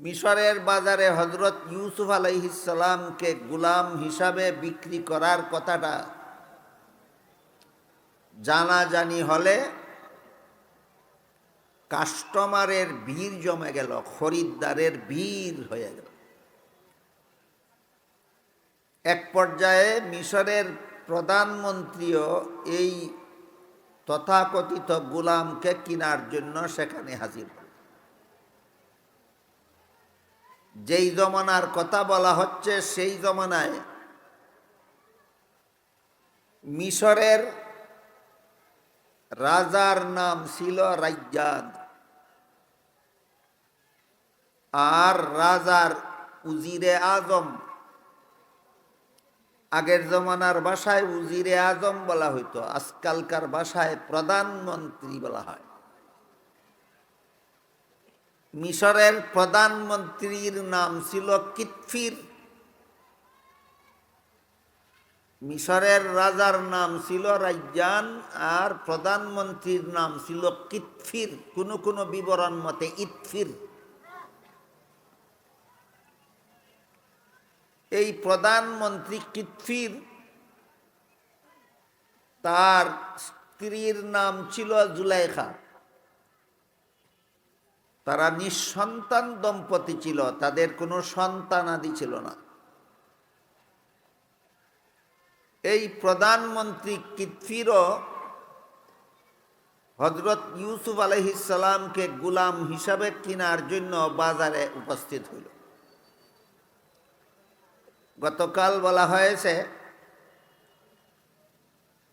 মিশরের বাজারে হজরত ইউসুফ আলাইহিসালামকে গুলাম হিসাবে বিক্রি করার কথাটা জানাজানি হলে কাস্টমারের ভিড় জমে গেল, খরিদ্দারের ভিড় হয়ে গেল। এক পর্যায়ে মিশরের প্রধানমন্ত্রীও এই তথাকথিত গুলামকে কেনার জন্য সেখানে হাজির হল। যেই জমানার কথা বলা হচ্ছে সেই জমানায় মিশরের রাজার নাম ছিল রাজ্জাদ। আর রাজার উজিরে আজম। আগের জমানার ভাষায় উজিরে আজম বলা হইতো। আজকালকার ভাষায় প্রধানমন্ত্রী বলা হয়। মিশরের প্রধানমন্ত্রীর নাম ছিল কিতফির। মিশরের রাজার নাম ছিল রাজ্জান আর প্রধানমন্ত্রীর নাম ছিল কিতফির। কোনো কোনো বিবরণ মতে ইতফির। এই প্রধানমন্ত্রী কিতফির তার স্ত্রীর নাম ছিল জুলাইখা। তারা নিঃসন্তান দম্পতি ছিল, তাদের কোনো সন্তানাদি ছিল না। এই প্রধানমন্ত্রী কিতফিরও হজরত ইউসুফ আলহিসাল্লামকে গুলাম হিসাবে কেনার জন্য বাজারে উপস্থিত হইল। গতকাল বলা হয়েছে,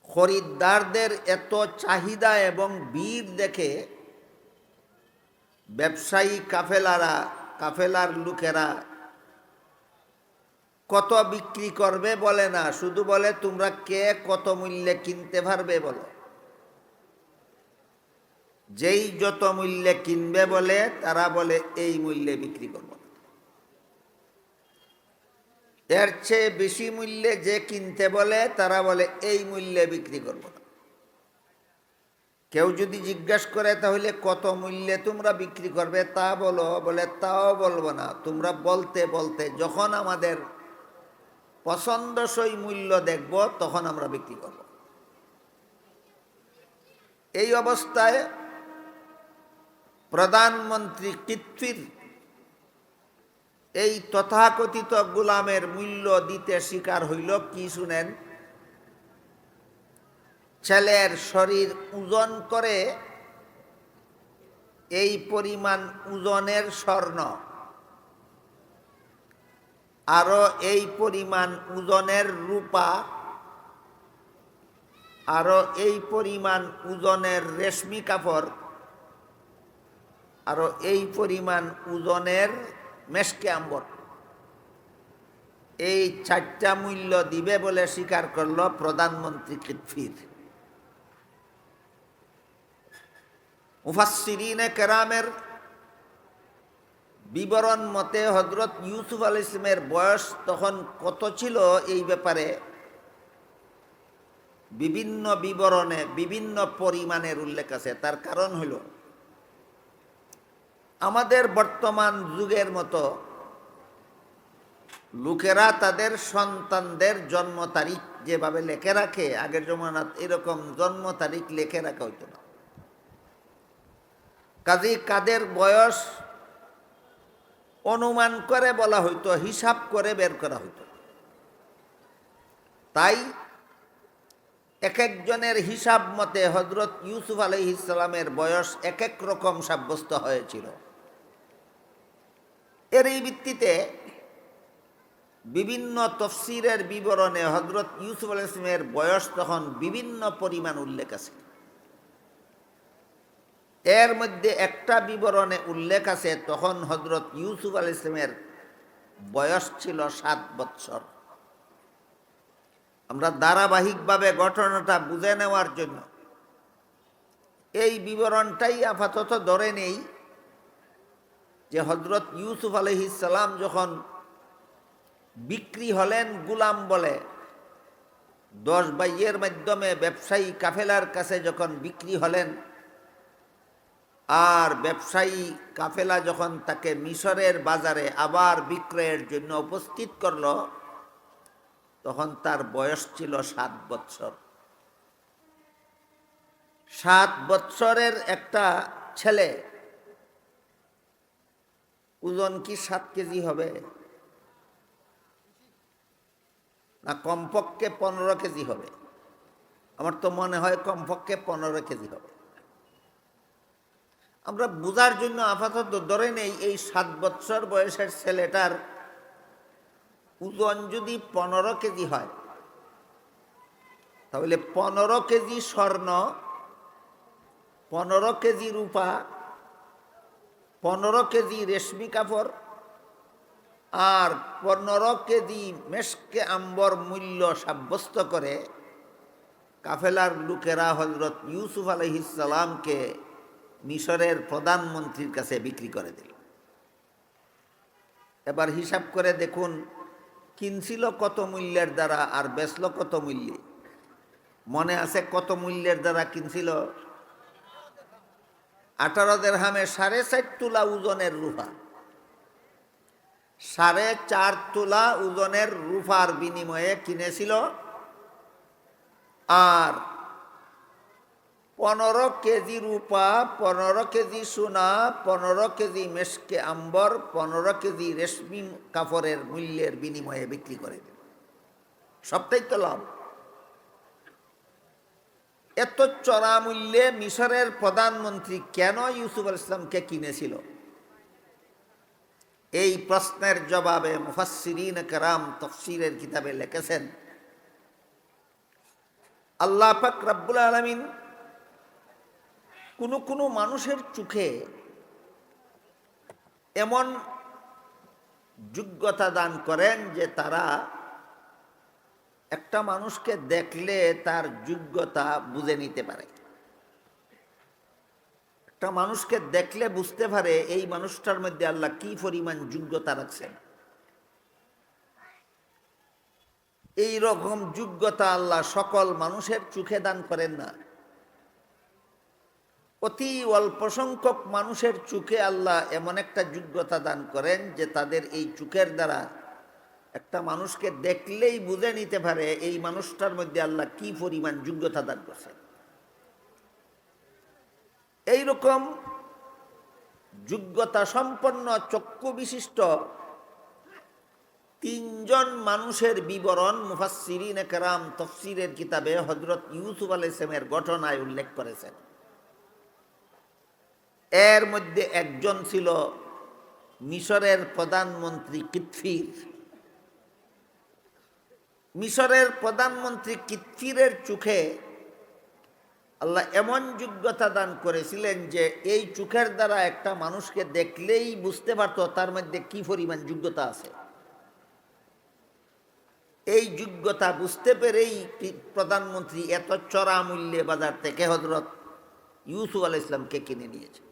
খরিদ্দারদের এত চাহিদা এবং ভিড় দেখে ব্যবসায়ী কাফেলারা, কাফেলার লোকেরা কত বিক্রি করবে বলে না, শুধু বলে তোমরা কে কত মূল্যে কিনতে পারবে বলো। যেই যত মূল্যে কিনবে বলে, তারা বলে এই মূল্যে বিক্রি করব এর চেয়ে বেশি মূল্যে যে কিনতে বলে, তারা বলে এই মূল্যে বিক্রি করব না। কেউ যদি জিজ্ঞাসা করে, তাহলে কত মূল্যে তোমরা বিক্রি করবে? তা বলো। বলে, তাও বলব না। তোমরা বলতে বলতে যখন আমাদের পছন্দসই মূল্য দেখব, তখন আমরা বিক্রি করব। এই অবস্থায় প্রধানমন্ত্রী কৃত্রির এই তথাকথিত গুলামের মূল্য দিতে স্বীকার হইল। কি শুনেন? ছেলের শরীর ওজন করে, এই পরিমাণ ওজনের স্বর্ণ। আরও এই পরিমাণ ওজনের রূপা, আরও এই পরিমাণ ওজনের রেশমি কাপড়, আরও এই পরিমাণ ওজনের মেসকে আম্বর। এই চারটা মূল্য দিবে বলে স্বীকার করল প্রধানমন্ত্রী কিতফির। মুফাসিরিনে কেরামের বিবরণ মতে হজরত ইউসুফ আল ইসলামের বয়স তখন কত ছিল এই ব্যাপারে বিভিন্ন বিবরণে বিভিন্ন পরিমাণের উল্লেখ আছে। তার কারণ হইল আমাদের বর্তমান যুগের মতো লোকেরা তাদের সন্তানদের জন্ম তারিখ যেভাবে লেখে রাখে, আগের জমানাত এরকম জন্ম তারিখ লেখে রাখা হইতো না। কাজী কাদের বয়স? অনুমান করে বলা হইতো, হিসাব করে বের করা হইতো। তাই এক একজনের হিসাব মতে হজরত ইউসুফ আলহিসামের বয়স এক এক রকম সাব্যস্ত হয়েছিল। এর এই ভিত্তিতে বিভিন্ন তফসিরের বিবরণে হজরত ইউসুফ আল ইসলামের বয়স তখন বিভিন্ন পরিমাণ উল্লেখ আছে। এর মধ্যে একটা বিবরণে উল্লেখ আছে, তখন হজরত ইউসুফ আল ইসলামের বয়স ছিল সাত বৎসর। আমরা ধারাবাহিকভাবে ঘটনাটা বুঝে নেওয়ার জন্য এই বিবরণটাই আপাতত ধরে নেই যে হজরত ইউসুফ আলহিসাল্লাম যখন বিক্রি হলেন গুলাম বলে, দশ বাইয়ের মাধ্যমে ব্যবসায়ী কাফেলার কাছে যখন বিক্রি হলেন আর ব্যবসায়ী কাফেলা যখন তাকে মিশরের বাজারে আবার বিক্রয়ের জন্য উপস্থিত করল, তখন তার বয়স ছিল সাত বৎসর। সাত বৎসরের একটা ছেলে, ওজন কি সাত কেজি হবে? না, কমপক্ষে পনেরো কেজি হবে। আমার তো মনে হয় কমপক্ষে পনেরো কেজি হবে। আমরা বোঝার জন্য আপাতত ধরে নেই, এই সাত বৎসর বয়সের ছেলেটার ওজন যদি পনেরো কেজি হয়, তাহলে পনেরো কেজি স্বর্ণ, পনেরো কেজি রূপা, পনেরো কেজি রেশমি কাপড় আর পনেরো কেজি মেশকে আম্বর মূল্য সাব্যস্ত করে কাফেলার লোকেরা হজরত ইউসুফ আলহিসামকে মিশরের প্রধানমন্ত্রীর কাছে বিক্রি করে দিল। এবার হিসাব করে দেখুন, কিনছিল কত মূল্যের দ্বারা আর বেচল কত মূল্যে? মনে আছে কত মূল্যের দ্বারা কিনছিল? আঠারো দেড়হামে সাড়ে চার তোলা ওজনের রুফা। সাড়ে চার তোলা ওজনের রুফার বিনিময়ে কিনেছিল। আর পনেরো কেজি রূপা, পনেরো কেজি সোনা, পনেরো কেজি মেশকে আম্বর, পনেরো কেজি রেশমি কাপড়ের মূল্যের বিনিময়ে বিক্রি করে দিল। সবটাই তো লাভ। এত চড়া মূল্যে মিশরের প্রধানমন্ত্রী কেন ইউসুফ আল ইসলামকে কিনেছিল? এই প্রশ্নের জবাবে মুফাসিরিন কেরাম তফসিরের কিতাবে লিখেছেন, আল্লাহ পাক রাব্বুল আলমিন কোনো কোনো মানুষের চোখে এমন যোগ্যতা দান করেন যে তারা একটা মানুষকে দেখলে তার যোগ্যতা বুঝে নিতে পারে। একটা মানুষকে দেখলে বুঝতে পারে এই মানুষটার মধ্যে আল্লাহ কি পরিমাণ যোগ্যতা রাখছেন। এই রকম যোগ্যতা আল্লাহ সকল মানুষের চোখে দান করেন না। অতি অল্প সংখ্যক মানুষের চোখে আল্লাহ এমন একটা যোগ্যতা দান করেন যে তাদের এই চোখের দ্বারা একটা মানুষকে দেখলেই বুঝে নিতে পারে এই মানুষটার মধ্যে আল্লাহ কি পরিমাণ যোগ্যতা দান করছে। এইরকম যোগ্যতা সম্পন্ন চক্ষু বিশিষ্ট তিনজন মানুষের বিবরণ মুফাসিরিন একরাম তফসিরের কিতাবে হজরত ইউসুফ আল ইসলামের ঘটনায় উল্লেখ করেছেন। এর মধ্যে একজন ছিল মিশরের প্রধানমন্ত্রী কিতফির। মিশরের প্রধানমন্ত্রী কিতফিরের চোখে আল্লাহ এমন যোগ্যতা দান করেছিলেন যে এই চোখের দ্বারা একটা মানুষকে দেখলেই বুঝতে পারতো তার মধ্যে কি পরিমাণ যোগ্যতা আছে। এই যোগ্যতা বুঝতে পেরেই প্রধানমন্ত্রী এত চড়া মূল্যে বাজার থেকে হজরত ইউসুফ আল ইসলামকে কিনে নিয়েছে।